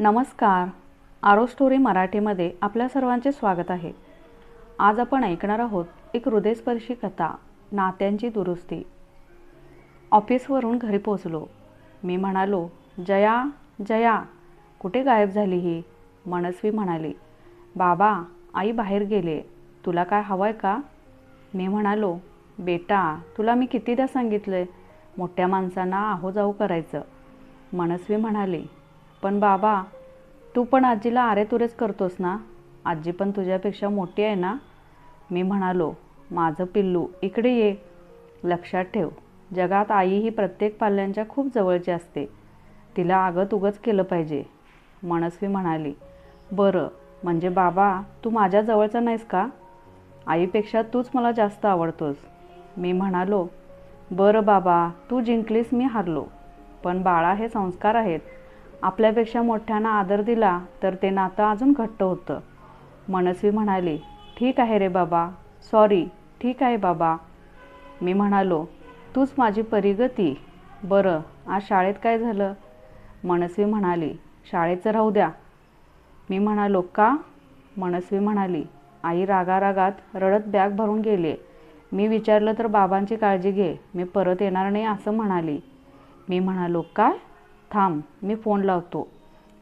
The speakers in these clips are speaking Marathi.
नमस्कार. आरो स्टोरी मराठीमध्ये आपल्या सर्वांचे स्वागत आहे. आज आपण ऐकणार आहोत एक हृदयस्पर्शी कथा नात्यांची दुरुस्ती. ऑफिसवरून घरी पोचलो मी म्हणालो जया जया कुठे गायब झाली ही? मनस्वी म्हणाली बाबा आई बाहेर गेले. तुला काय हवं आहे का? मी म्हणालो बेटा तुला मी कितीदा सांगितलं आहे मोठ्या माणसांना आहो जाऊ करायचं. मनस्वी म्हणाली पण बाबा तू पण आजीला आरेतुरेच करतोस ना? आजी पण तुझ्यापेक्षा मोठी आहे ना? मी म्हणालो माझं पिल्लू इकडे ये. लक्षात ठेव जगात आई ही प्रत्येक पाल्यांच्या खूप जवळची असते. तिला आगत उगच केलं पाहिजे. मनस्वी म्हणाली बरं म्हणजे बाबा तू माझ्या जवळचा नाहीस का? आईपेक्षा तूच मला जास्त आवडतोस. मी म्हणालो बरं बाबा तू जिंकलीस मी हारलो. पण बाळा हे संस्कार आहेत. आपल्यापेक्षा मोठ्यांना आदर दिला तर ते नातं अजून घट्ट होतं. मनस्वी म्हणाली ठीक आहे रे बाबा. सॉरी ठीक आहे बाबा. मी म्हणालो तूच माझी परिगती. बरं आज शाळेत काय झालं? मनस्वी म्हणाली शाळेचं राहू द्या. मी म्हणालो का? मनस्वी म्हणाली आई रागारागात रडत बॅग भरून गेली. मी विचारलं तर बाबांची काळजी घे मी परत येणार नाही असं म्हणाली. मी म्हणालो काय? थांब मी फोन लावतो.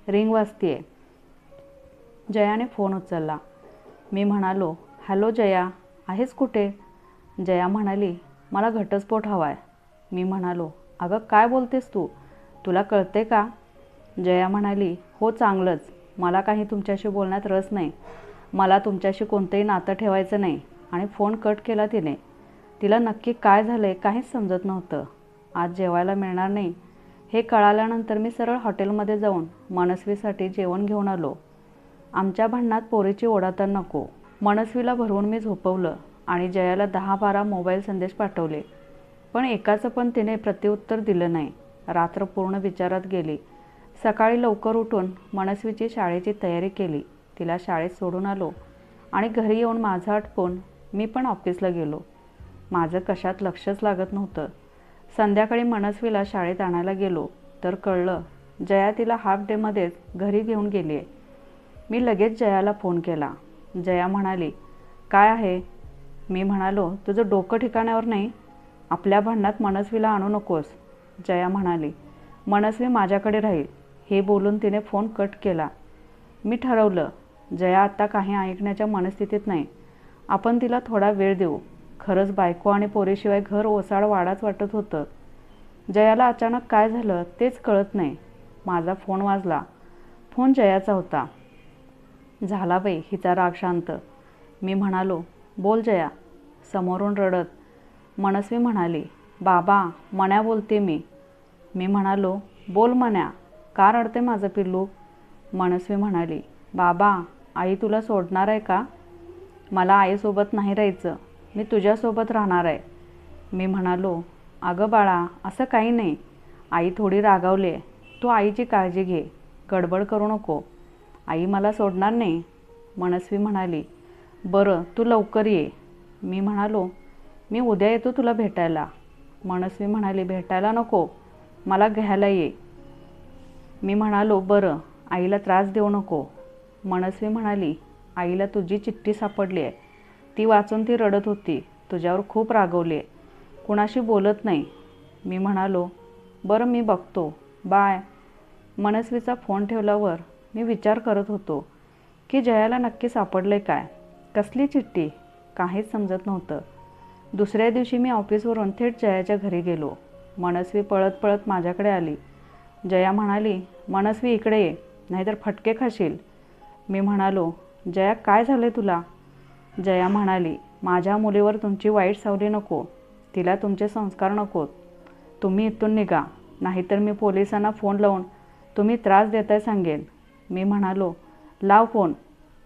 रिंग वाजतीये. जयाने फोन उचलला. मी म्हणालो हॅलो जया आहेस कुठे? जया म्हणाली मला घटस्फोट हवा आहे मी म्हणालो अगं काय बोलतेस तू? तुला कळते का? जया म्हणाली हो चांगलंच. मला काही तुमच्याशी बोलण्यात रस नाही. मला तुमच्याशी कोणतंही नातं ठेवायचं नाही. आणि फोन कट केला तिने. तिला नक्की काय झालं आहे काहीच समजत नव्हतं. आज जेवायला मिळणार नाही. हे कळाल्यानंतर मी सरळ हॉटेलमध्ये जाऊन मनस्वीसाठी जेवण घेऊन आलो. आमच्या भांडणात पोरीची ओढा नको. मनस्वीला भरवून मी झोपवलं आणि जयाला दहा बारा मोबाईल संदेश पाठवले. पण एकाचं पण तिने प्रत्युत्तर दिलं नाही. रात्र पूर्ण विचारात गेली. सकाळी लवकर उठून मनस्वीची शाळेची तयारी केली. तिला शाळेत सोडून आलो आणि घरी येऊन माझं आटपून मी पण ऑफिसला गेलो. माझं कशात लक्षच लागत नव्हतं. संध्याकाळी मनस्वीला शाळेत आणायला गेलो. तर कळलं जया तिला हाफ डेमध्येच घरी घेऊन गेली आहे मी लगेच जयाला फोन केला. जया म्हणाली काय आहे? मी म्हणालो तुझं डोकं ठिकाण्यावर नाही. आपल्या भांडणात मनस्वीला आणू नकोस. जया म्हणाली मनस्वी माझ्याकडे राहील. हे बोलून तिने फोन कट केला. मी ठरवलं जया आत्ता काही ऐकण्याच्या मनस्थितीत नाही. आपण तिला थोडा वेळ देऊ. खरंच बायको आणि पोरीशिवाय घर ओसाड वाडाच वाटत होतं. जयाला अचानक काय झालं तेच कळत नाही. माझा फोन वाजला. फोन जयाचा होता. झाला बाई हिचा राग शांत. मी म्हणालो बोल जया. समोरून रडत मनस्वी म्हणाली बाबा मण्या बोलते मी. मी म्हणालो बोल मण्या का रडते माझं पिल्लू? मनस्वी म्हणाली बाबा आई तुला सोडणार आहे का? मला आईसोबत नाही राहायचं. मी तुझ्यासोबत राहणार आहे. मी म्हणालो अगं बाळा असं काही नाही. आई थोडी रागावली आहे तू आईची काळजी घे. गडबड करू नको. आई मला सोडणार नाही. मनस्वी म्हणाली बरं तू लवकर ये. मी म्हणालो मी उद्या येतो तुला भेटायला. मनस्वी म्हणाली भेटायला नको. मला घ्यायला ये. मी म्हणालो बरं आईला त्रास देऊ नको. मनस्वी म्हणाली आईला तुझी चिठ्ठी सापडली आहे ती वाचून ती रडत होती. तुझ्यावर खूप रागवली आहे कुणाशी बोलत नाही. मी म्हणालो बरं मी बघतो. बाय. मनस्वीचा फोन ठेवल्यावर मी विचार करत होतो की जयाला नक्की सापडले काय? कसली चिठ्ठी? काहीच समजत नव्हतं. दुसऱ्या दिवशी मी ऑफिसवरून थेट जयाच्या घरी गेलो. मनस्वी पळत पळत माझ्याकडे आली. जया म्हणाली मनस्वी इकडे ये. नाहीतर फटके खाशील. मी म्हणालो जया काय झालं तुला? जया म्हणाली माझ्या मुलीवर तुमची वाईट सावली नको तिला तुमचे संस्कार नकोत तुम्ही इथून निघा नाहीतर मी पोलिसांना फोन लावून तुम्ही त्रास देताय सांगेन. मी म्हणालो लाव फोन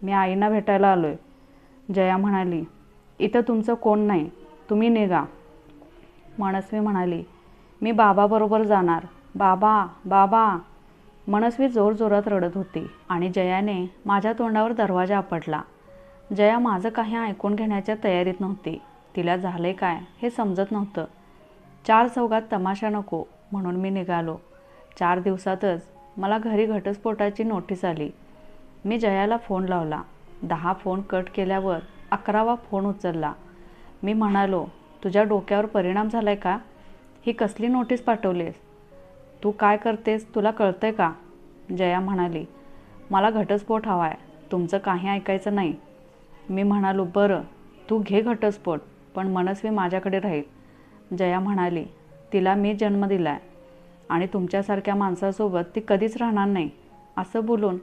मी आईना भेटायला आलो आहे जया म्हणाली इथं तुमचं कोण नाही तुम्ही निघा. मनस्वी म्हणाली मी बाबाबरोबर जाणार. बाबा बाबा. मनस्वी जोरजोरात रडत होती आणि जयाने माझ्या तोंडावर दरवाजा आपटला. जया माझं काही ऐकून घेण्याच्या तयारीत नव्हती. तिला झाले काय हे समजत नव्हतं. चार चौघात तमाशा नको म्हणून मी निघालो. चार दिवसातच मला घरी घटस्फोटाची नोटीस आली. मी जयाला फोन लावला. दहा फोन कट केल्यावर अकरावा फोन उचलला. मी म्हणालो तुझ्या डोक्यावर परिणाम झालाय का? ही कसली नोटीस पाठवलीस? तू काय करतेस तुला कळतंय का? जया म्हणाली मला घटस्फोट हवा आहे तुमचं काही ऐकायचं नाही. मी म्हणालो बरं तू घे घटस्फोट पण मनस्वी माझ्याकडे राहील. जया म्हणाली तिला मी जन्म दिला आहे आणि तुमच्यासारख्या माणसासोबत ती कधीच राहणार नाही. असं बोलून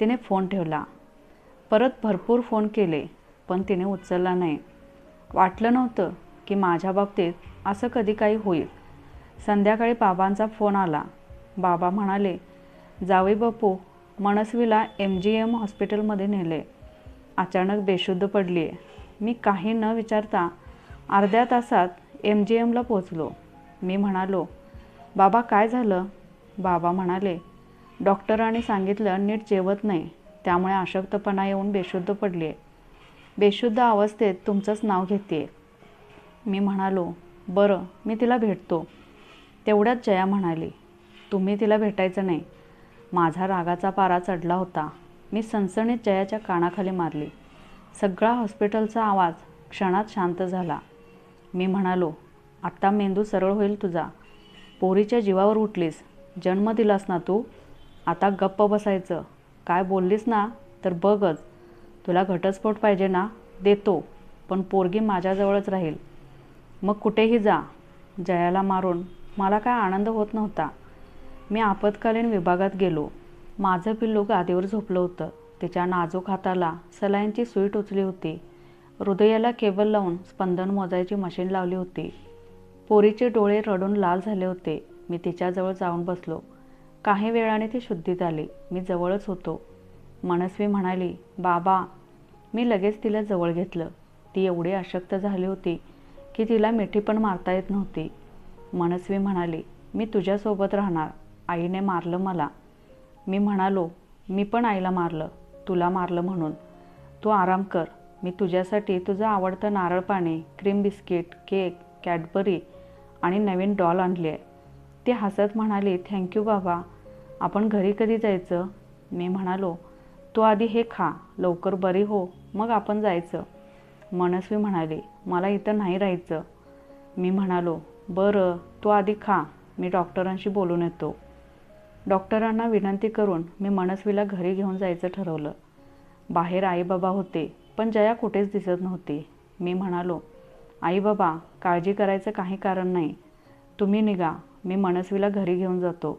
तिने फोन ठेवला. परत भरपूर फोन केले पण तिने उचलला नाही. वाटलं नव्हतं की माझ्या बाबतीत असं कधी काही होईल. संध्याकाळी बाबांचा फोन आला. बाबा म्हणाले जावे बापू मनस्वीला एम जी एम हॉस्पिटलमध्ये नेले. अचानक बेशुद्ध पडली आहे मी काही न विचारता अर्ध्या तासात एम जी एमला पोचलो मी म्हणालो बाबा काय झालं? बाबा म्हणाले डॉक्टरांनी सांगितलं नीट जेवत नाही त्यामुळे अशक्तपणा येऊन बेशुद्ध पडली आहे बेशुद्ध अवस्थेत तुमचंच नाव घेते मी म्हणालो बरं मी तिला भेटतो. तेवढ्यात जया म्हणाली तुम्ही तिला भेटायचं नाही. माझा रागाचा पारा चढला होता. मी सणसणीत जयाच्या कानाखाली मारली. सगळा हॉस्पिटलचा आवाज क्षणात शांत झाला. मी म्हणालो आत्ता मेंदू सरळ होईल तुझा. पोरीच्या जीवावर उठलीस. जन्म दिलास ना तू. आता गप्प बसायचं. काय बोललीस ना तर बघच. तुला घटस्फोट पाहिजे ना देतो. पण पोरगी माझ्याजवळच राहील. मग कुठेही जा. जयाला मारून मला काय आनंद होत नव्हता. मी आपत्कालीन विभागात गेलो. माझं पिल्लू गादीवर झोपलं होतं. तिच्या नाजूक हाताला सलाईंची सुई टोचली होती. हृदयाला केबल लावून स्पंदन मोजायची मशीन लावली होती. पोरीचे डोळे रडून लाल झाले होते. मी तिच्याजवळ जाऊन बसलो. काही वेळाने ती शुद्धीत आली. मी जवळच होतो. मनस्वी म्हणाली बाबा मी लगेच तिला जवळ घेतलं. ती एवढी अशक्त झाली होती की तिला मिठी पण मारता येत नव्हती. मनस्वी म्हणाली मी तुझ्यासोबत राहणार. आईने मारलं मला. मी म्हणालो मी पण आईला मारलं तुला मारलं म्हणून. तू आराम कर. मी तुझ्यासाठी तुझं आवडतं नारळ पाणी क्रीम बिस्किट केक कॅडबरी आणि नवीन डॉल आणली आहे. ती हसत म्हणाली थँक्यू बाबा. आपण घरी कधी जायचं? मी म्हणालो तू आधी हे खा. लवकर बरी हो. मग आपण जायचं. मनस्वी म्हणाली मला इथं नाही राहायचं. मी म्हणालो बरं. तू आधी खा. मी डॉक्टरांशी बोलून येतो. डॉक्टरांना विनंती करून मी मनस्वीला घरी घेऊन जायचं ठरवलं. बाहेर आई बाबा होते पण जया कुठेच दिसत नव्हती. मी म्हणालो आई बाबा काळजी करायचं काही कारण नाही. तुम्ही निघा मी मनस्वीला घरी घेऊन जातो.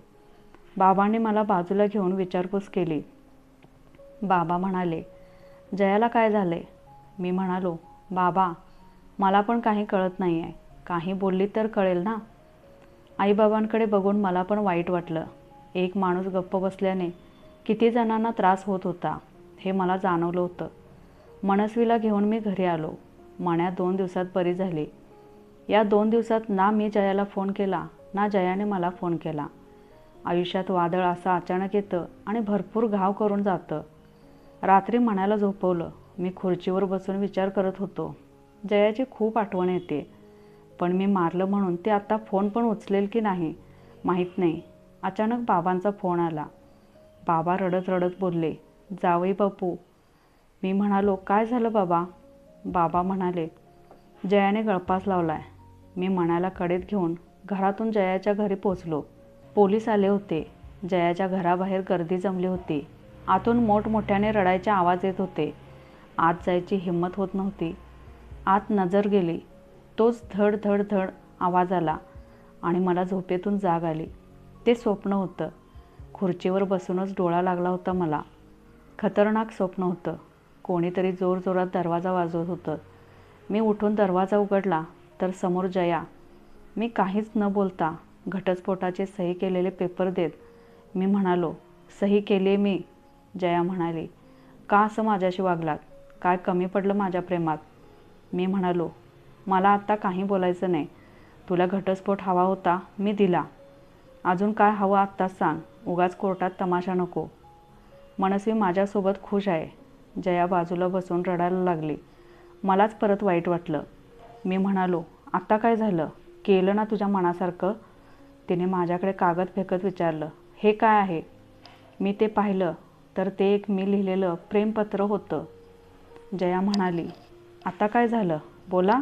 बाबांनी मला बाजूला घेऊन विचारपूस केली. बाबा म्हणाले जयाला काय झाले मी म्हणालो बाबा मला पण काही कळत नाही आहे काही बोलली तर कळेल ना? आईबाबांकडे बघून मला पण वाईट वाटलं. एक माणूस गप्प बसल्याने किती जणांना त्रास होत होता हे मला जाणवलं होतं. मनस्वीला घेऊन मी घरी आलो. मण्या दोन दिवसात बरी झाली. या दोन दिवसात ना मी जयाला फोन केला ना जयाने मला फोन केला. आयुष्यात वादळ असं अचानक येतं आणि भरपूर घाव करून जातं. रात्री म्हणायला झोपवलं. मी खुर्चीवर बसून विचार करत होतो. जयाची खूप आठवण येते. पण मी मारलं म्हणून ते आत्ता फोन पण उचलेल की नाही माहीत नाही. अचानक बाबांचा फोन आला. बाबा रडत रडत बोलले जावई बापू मी म्हणालो काय झालं बाबा? बाबा म्हणाले जयाने गळपास लावलाय. मी मण्याला कडेत घेऊन घरातून जयाच्या घरी पोचलो. पोलीस आले होते. जयाच्या घराबाहेर गर्दी जमली होती. आतून मोठमोठ्याने रडायचे आवाज येत होते. आत जायची हिंमत होत नव्हती. आत नजर गेली. तोच धड धड धड आवाज आला आणि मला झोपेतून जाग आली. ते स्वप्न होतं. खुर्चीवर बसूनच डोळा लागला होता मला. खतरनाक स्वप्न होतं. कोणीतरी जोरजोरात दरवाजा वाजवत होतं. मी उठून दरवाजा उघडला तर समोर जया. मी काहीच न बोलता घटस्फोटाचे सही केलेले पेपर देत मी म्हणालो सही केली मी. जया म्हणाली का असं माझ्याशी वागलात? काय कमी पडलं माझ्या प्रेमात? मी म्हणालो मला आत्ता काही बोलायचं नाही. तुला घटस्फोट हवा होता मी दिला. अजून काय हवं आत्ताच सांग. उगाच कोर्टात तमाशा नको. मनस्वी माझ्यासोबत खुश आहे. जया बाजूला बसून रडायला लागली. मलाच परत वाईट वाटलं. मी म्हणालो आत्ता काय झालं? केलं ना तुझ्या मनासारखं? तिने माझ्याकडे कागद फेकत विचारलं हे काय आहे? मी ते पाहिलं. तर ते एक मी लिहिलेलं प्रेमपत्र होतं. जया म्हणाली आता काय झालं? बोला.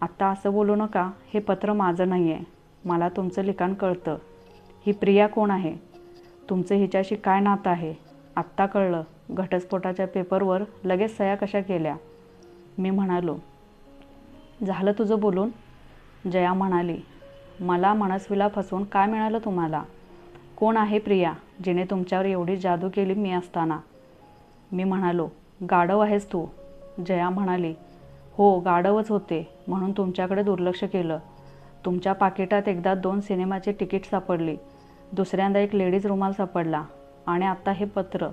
आत्ता असं बोलू नका. हे पत्र माझं नाही आहे मला तुमचं लिखाण कळतं. ही प्रिया कोण आहे? तुमचं हिच्याशी काय नातं आहे? आत्ता कळलं. घटस्फोटाच्या पेपरवर लगेच सया कशा केल्या? मी म्हणालो झालं तुझं बोलून? जया म्हणाली मला मनस्वीला फसवून काय मिळालं तुम्हाला? कोण आहे प्रिया जिने तुमच्यावर एवढी जादू केली मी असताना? मी म्हणालो गाढव आहेस तू. जया म्हणाली हो गाढवच होते म्हणून तुमच्याकडे दुर्लक्ष केलं. तुमच्या पाकिटात एकदा दोन सिनेमाची तिकीट सापडली. दुसऱ्यांदा एक लेडीज रुमाल सापडला. आणि आत्ता हे पत्र.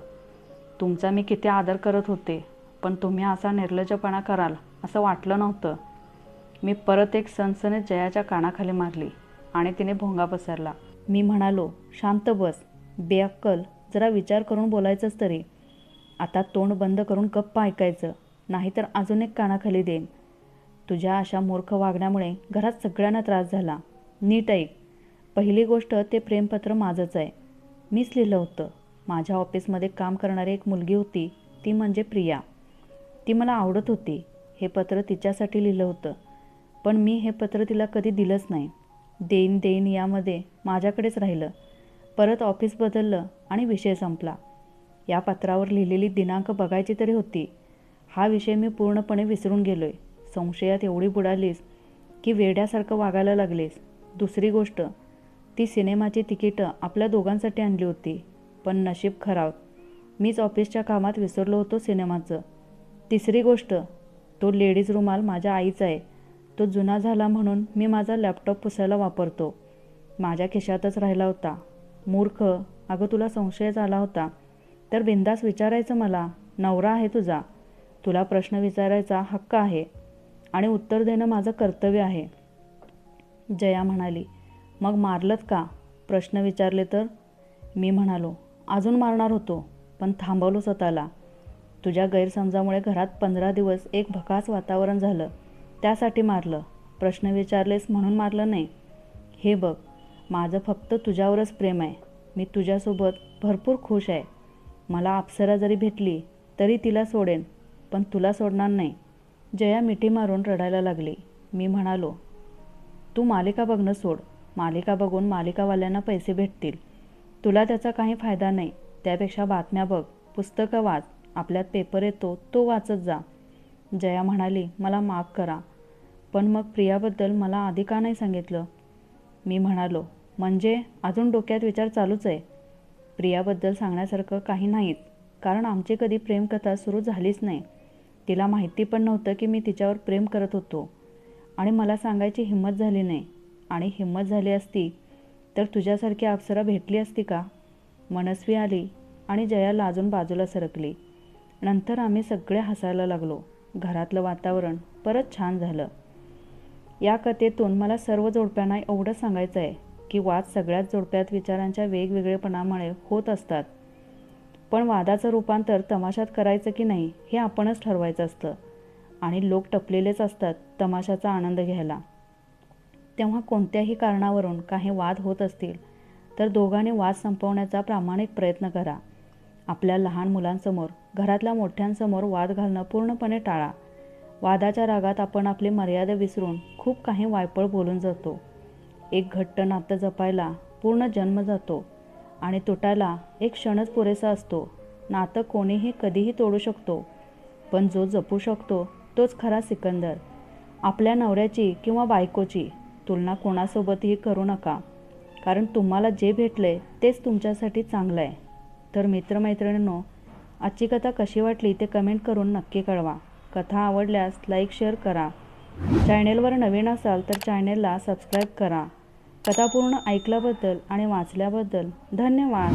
तुमचा मी किती आदर करत होते पण तुम्ही असा निर्लज्जपणा कराल असं वाटलं नव्हतं. मी परत एक सनसनीत जयाच्या कानाखाली मारली आणि तिने भोंगा पसरला. मी म्हणालो शांत बस. बेअक्कल. जरा विचार करून बोलायचंच तरी. आता तोंड बंद करून गप्प ऐकायचं. नाहीतर अजून एक कानाखाली देईन. तुझ्या अशा मूर्ख वागण्यामुळे घरात सगळ्यांना त्रास झाला. नीट ऐक. पहिली गोष्ट ते प्रेमपत्र माझंच आहे. मीच लिहिलं होतं. माझ्या ऑफिसमध्ये काम करणारी एक मुलगी होती. ती म्हणजे प्रिया. ती मला आवडत होती. हे पत्र तिच्यासाठी लिहिलं होतं. पण मी हे पत्र तिला कधी दिलंच नाही. देईन देईन यामध्ये माझ्याकडेच राहिलं. परत ऑफिस बदललं आणि विषय संपला. या पत्रावर लिहिलेली दिनांक बघायची तरी होती. हा विषय मी पूर्णपणे विसरून गेलो आहे संशयात एवढी बुडालीस की वेड्यासारखं वागायला लागलीस. दुसरी गोष्ट ती सिनेमाची तिकीटं आपल्या दोघांसाठी आणली होती पण नशीब खराब. मीच ऑफिसच्या कामात विसरलो होतो सिनेमाचं. तिसरी गोष्ट तो लेडीज रुमाल माझ्या आईचा आहे. तो जुना झाला म्हणून मी माझा लॅपटॉप पुसायला वापरतो. माझ्या खिशातच राहिला होता. मूर्ख अगं तुला संशयच आला होता. तर बिंदास विचारायचं मला नवरा आहे तुझा. तुला प्रश्न विचारायचा हक्क आहे आणि उत्तर देणं माझं कर्तव्य आहे. जया म्हणाली मग मारलत का? प्रश्न विचारले तर? मी म्हणालो अजून मारणार होतो पण थांबवलो स्वतःला. तुझ्या गैरसमजामुळे घरात पंधरा दिवस एक भकास वातावरण झालं. त्यासाठी मारलं. प्रश्न विचारलेस म्हणून मारलं नाही. हे बघ माझं फक्त तुझ्यावरच प्रेम आहे. मी तुझ्यासोबत भरपूर खुश आहे. मला अप्सरा जरी भेटली तरी तिला सोडेन पण तुला सोडणार नाही. जया मिठी मारून रडायला लागली. मी म्हणालो तू मालिका बघणं सोड. मालिका बघून मालिकावाल्यांना पैसे भेटतील. तुला त्याचा काही फायदा नाही. त्यापेक्षा बातम्या बघ पुस्तकं वाच. आपल्यात पेपर येतो तो वाचत जा. जया म्हणाली मला माफ करा. पण मग प्रियाबद्दल मला आधी का नाही सांगितलं? मी म्हणालो म्हणजे अजून डोक्यात विचार चालूच आहे. प्रियाबद्दल सांगण्यासारखं काही नाहीत. कारण आमची कधी प्रेमकथा सुरू झालीच नाही. तिला माहिती पण नव्हतं की मी तिच्यावर प्रेम करत होतो. आणि मला सांगायची हिंमत झाली नाही. आणि हिंमत झाली असती तर तुझ्यासारखी अप्सरा भेटली असती का? मनस्वी आली आणि जया लाजून बाजूला सरकली. नंतर आम्ही सगळे हसायला लागलो. घरातलं वातावरण परत छान झालं. या कथेतून मला सर्व जोडप्यांना एवढं सांगायचं आहे की वाद सगळ्याच जोडप्यात विचारांच्या वेगवेगळेपणामुळे होत असतात. पण वादाचं रूपांतर तमाशात करायचं की नाही हे आपणच ठरवायचं असतं आणि लोक टपलेलेच असतात तमाशाचा आनंद घ्यायला. तेव्हा कोणत्याही कारणावरून काही वाद होत असतील तर दोघांनी वाद संपवण्याचा प्रामाणिक प्रयत्न करा. आपल्या लहान मुलांसमोर घरातल्या मोठ्यांसमोर वाद घालणं पूर्णपणे टाळा. वादाच्या रागात आपण आपली मर्यादा विसरून खूप काही वायपळ बोलून जातो. एक घट्ट नातं जपायला पूर्ण जन्म जातो आणि तुटायला एक क्षणच पुरेसा असतो. नातं कोणीही कधीही तोडू शकतो पण जो जपू शकतो तोच खरा सिकंदर. आपल्या नवऱ्याची किंवा बायकोची तुलना कोणासोबतही करू नका. कारण तुम्हाला जे भेटले तेच तुमच्यासाठी चांगलं आहे तर मित्रमैत्रिणींनो आजची कथा कशी वाटली ते कमेंट करून नक्की कळवा. कथा आवडल्यास लाईक शेअर करा. चॅनेलवर नवीन असाल तर चॅनेलला सबस्क्राईब करा. कथा पूर्ण ऐकल्याबद्दल आणि वाचल्याबद्दल धन्यवाद.